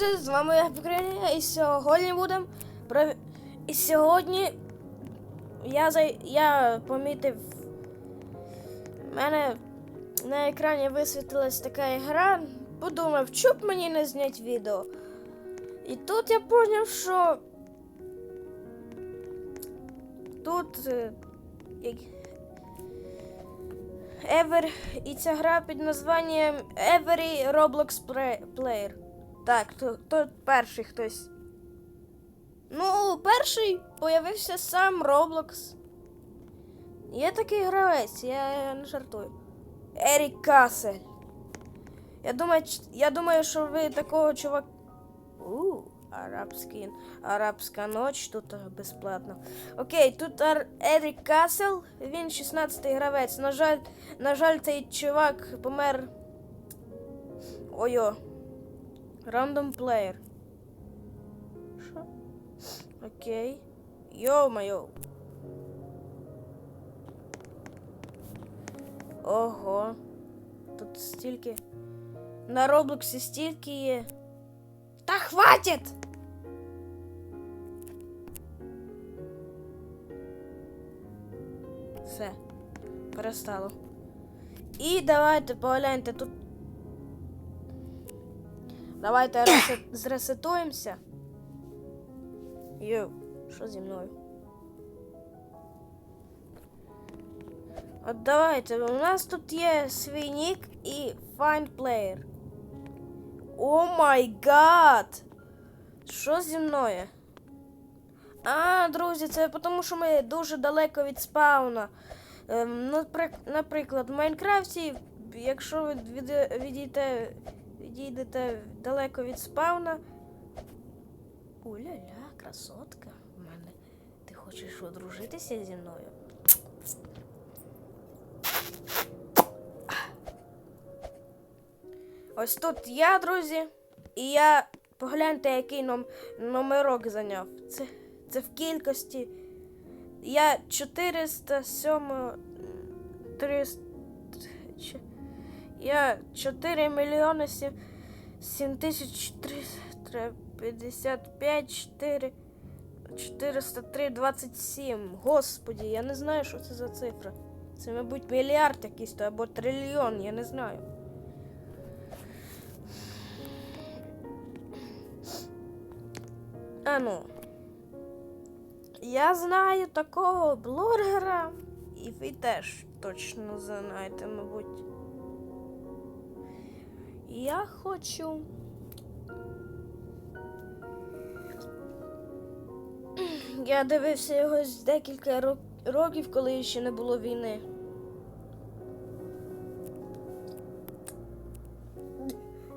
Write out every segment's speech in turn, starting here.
друзі, з вами я Покрення, і сьогодні будемо. І сьогодні я за... я помітив. У мене на екрані висвітилась така гра. Подумав, чоб мені не зняти відео. І тут я зрозумів, що тут е, Ever і ця гра під названням Every Roblox Play- Player. Так, то, то перший хтось. Ну, перший появився сам Roblox. Є такий гравець, я, не жартую. Ерік Касель. Я думаю, я думаю, що ви такого чувака. У, арабський, арабська ноч тут безплатно. Окей, тут Ар... Ерік Касел, він 16-й гравець. На жаль, на жаль, цей чувак помер. Ой-о. Random player. Що? Окей. Йо-майо. Ого. Тут стільки. На Роблоксі стільки є. Та хватит! Все. Перестало. І давайте погляньте тут. Давайте зресетуємося. Йоу, що зі мною? От давайте, у нас тут є свій нік і Find Player. О май гад! Що зі мною? А, друзі, це тому, що ми дуже далеко від спауна. Ем, наприклад, в Майнкрафті, якщо ви від- відійдете, відійдете далеко від спауна. Уля-ля, красотка в мене. Ти хочеш одружитися зі мною? Ось тут я, друзі, і я погляньте, який ном... номерок зайняв. Це, це в кількості. Я 407 300... Я 4 мільйони 7, 7 тисяч 355 4 403 27. Господі, я не знаю, що це за цифра. Це, мабуть, мільярд якийсь то або трильйон, я не знаю. А ну. Я знаю такого блогера, і ви теж точно знаєте, мабуть. Я хочу. Я дивився його з декілька років, коли ще не було війни.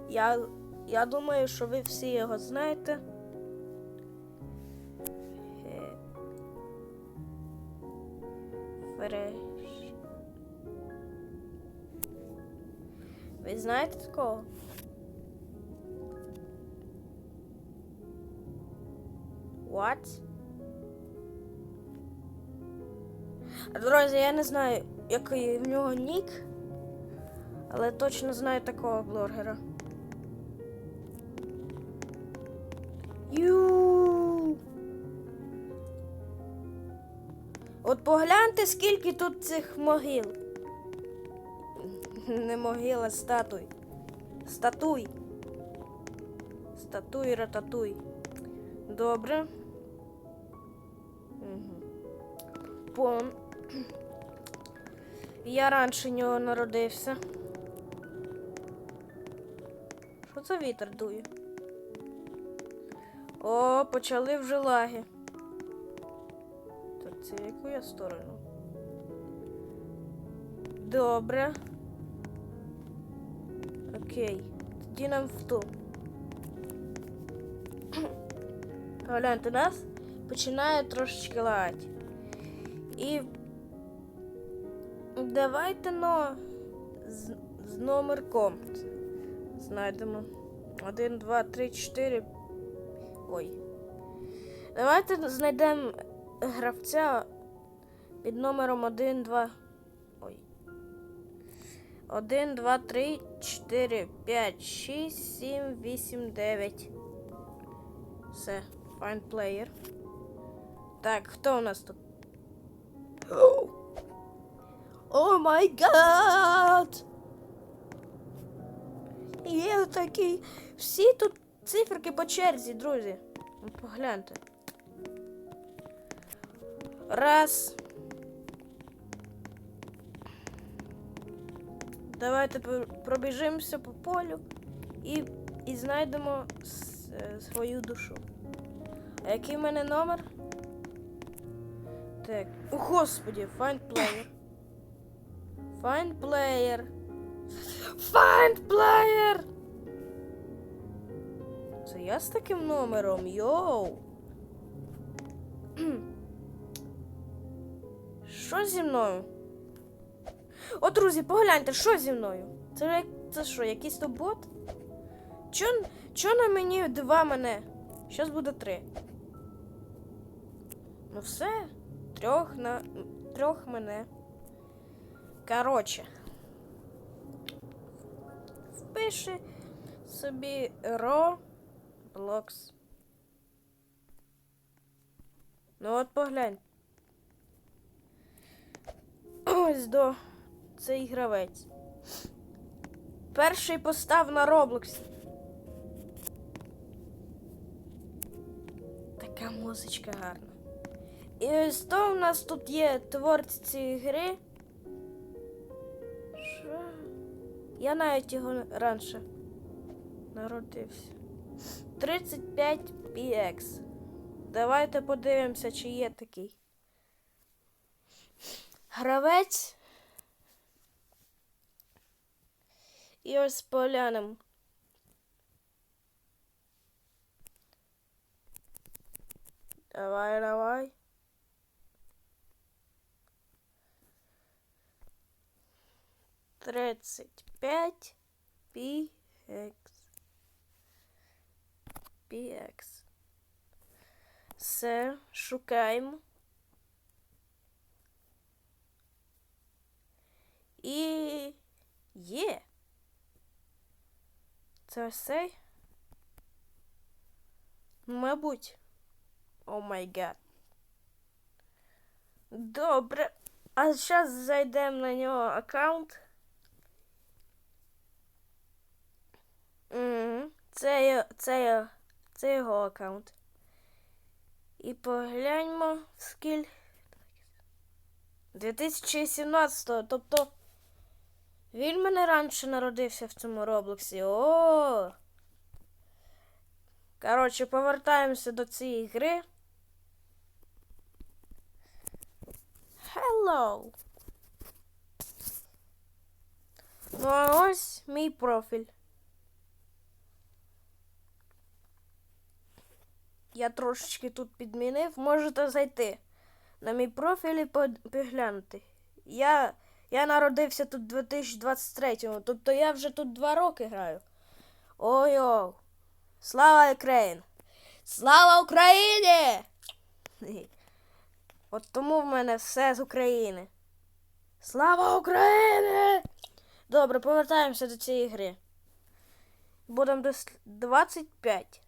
Я, я думаю, що ви всі його знаєте. Е, Ви знаєте такого? What? Друзі, я не знаю, який в нього нік, але точно знаю такого блогера. Ю. От погляньте, скільки тут цих могил. Не могил, а статуй. Статуй. Статуй, рататуй. Добре. Угу. Пон. Я раніше нього народився. Що це вітер дує? О, почали вже лаги. Так, це яку я сторону? Добре. Окей. Тоді нам в ту. Гляньте, нас починає трошечки лагати. І давайте ну, з, з номерком знайдемо. Один, два, три, чотири. Ой. Давайте знайдемо гравця під номером 1, 2. Ой. 1, 2, 3, 4, 5, 6, 7, 8, 9. Все, find player. Так, хто у нас тут? О май гад! Є такий. Всі тут циферки по черзі, друзі. Ну, Погляньте. Раз. Давайте пробіжимося по полю і, і знайдемо свою душу. А який в мене номер? Так. О, господі, find player. Find player. Find player! Це я з таким номером, йоу. Що зі мною? О, друзі, погляньте, що зі мною? Це, це що, якийсь то бот? Чо, чо на мені два мене? Щас буде три. Ну все, трьох на трьох мене. Короче. Впиши собі Roblox. Ну от поглянь. Ось до цей гравець. Перший постав на Roblox. Така музичка гарна. І ось то в нас тут є творці цієї гри. Що? Я навіть його раніше народився. 35 PX. Давайте подивимося, чи є такий. Гравець. І ось поглянемо. Давай, давай. Тридцять п'ять PX. PX. Все, шукаємо. І є. Це ось цей? Мабуть. О май гад. Добре. А зараз зайдемо на нього аккаунт. Угу. Це, це, це його аккаунт. І погляньмо скіль. 2017, тобто він мене раніше народився в цьому Роблоксі. О! Коротше, повертаємося до цієї гри. Hello. Ну, а ось мій профіль. Я трошечки тут підмінив. Можете зайти на мій профіль і поглянути. Я, я народився тут 2023-му, тобто я вже тут два роки граю. Ой-ой. Слава Україні! Слава Україні! От тому в мене все з України. Слава Україні! Добре, повертаємося до цієї гри. Будемо дос 25.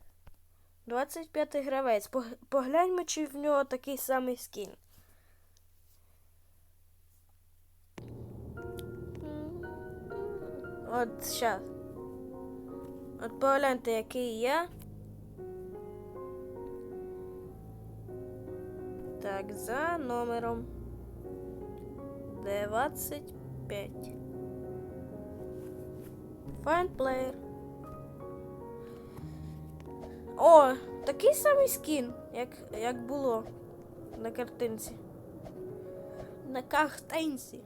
25 гравець. Погляньмо, чи в нього такий самий скін. От щас. От погляньте, який я. Так, за номером 25. Find player. О, такий самий скін, як, як було на картинці. На картинці.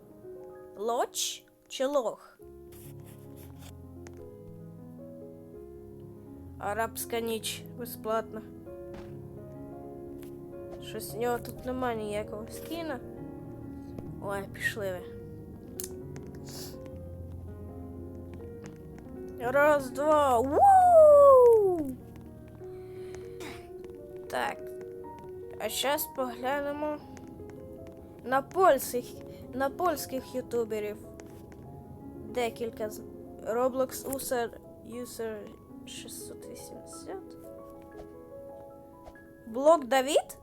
Лоч чи лох? Арабська ніч безплатна. Щось в нього тут немає ніякого скіна. Ой, пішли ви. Раз, два. Вуу! Так. А зараз поглянемо на польських, на польських ютуберів. Декілька з Roblox User, User 680. Блок Давід?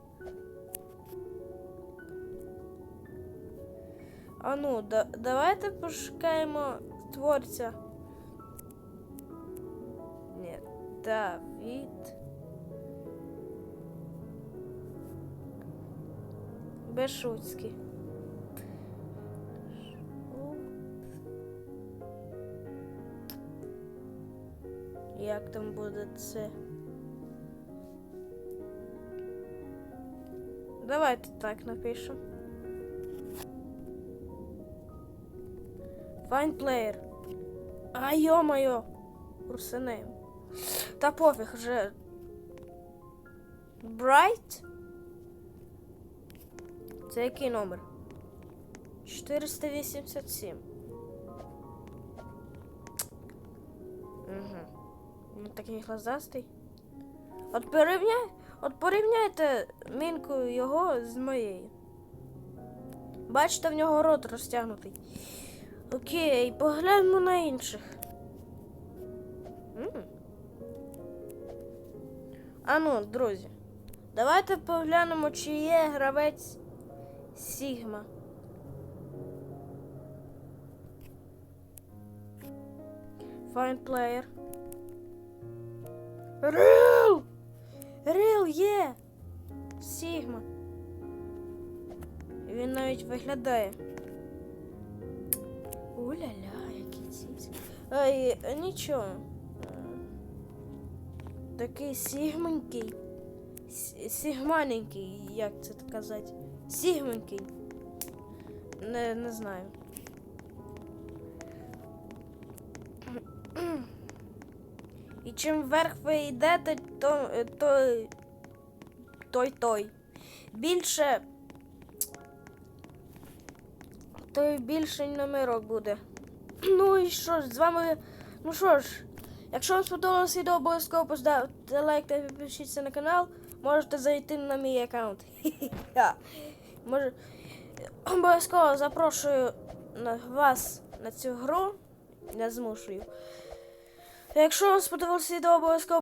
А ну, да, давайте пошукаємо творця. Ні, Давід. Бешуцький. Як там буде це? Давайте так напишемо. Find player. А йо-моє. Русинею. Та пофіг вже. Bright? Це який номер? 487. Він такий глазастий. От порівняй, от порівняйте мінку його з моєю. Бачите, в нього рот розтягнутий. Окей, погляньмо на інших. М. Друзі, давайте поглянемо, чи є гравець Сігма. Find player. Рил! Рил є! Сігма. Він навіть виглядає. Уля-ля, які ціці. Ай, нічого. Такий сігменький. Сігманенький, як це казати. Сігменький. Не, не знаю. Чим вверх ви йдете, то, то той той. Більше. То більше номерок буде. Ну і що ж, з вами. Ну що ж, якщо вам сподобалось відео, обов'язково поставте лайк та підпишіться на канал. Можете зайти на мій аккаунт. Може, обов'язково запрошую вас на цю гру. Не змушую. Якщо вам сподобалося відео, обов'язково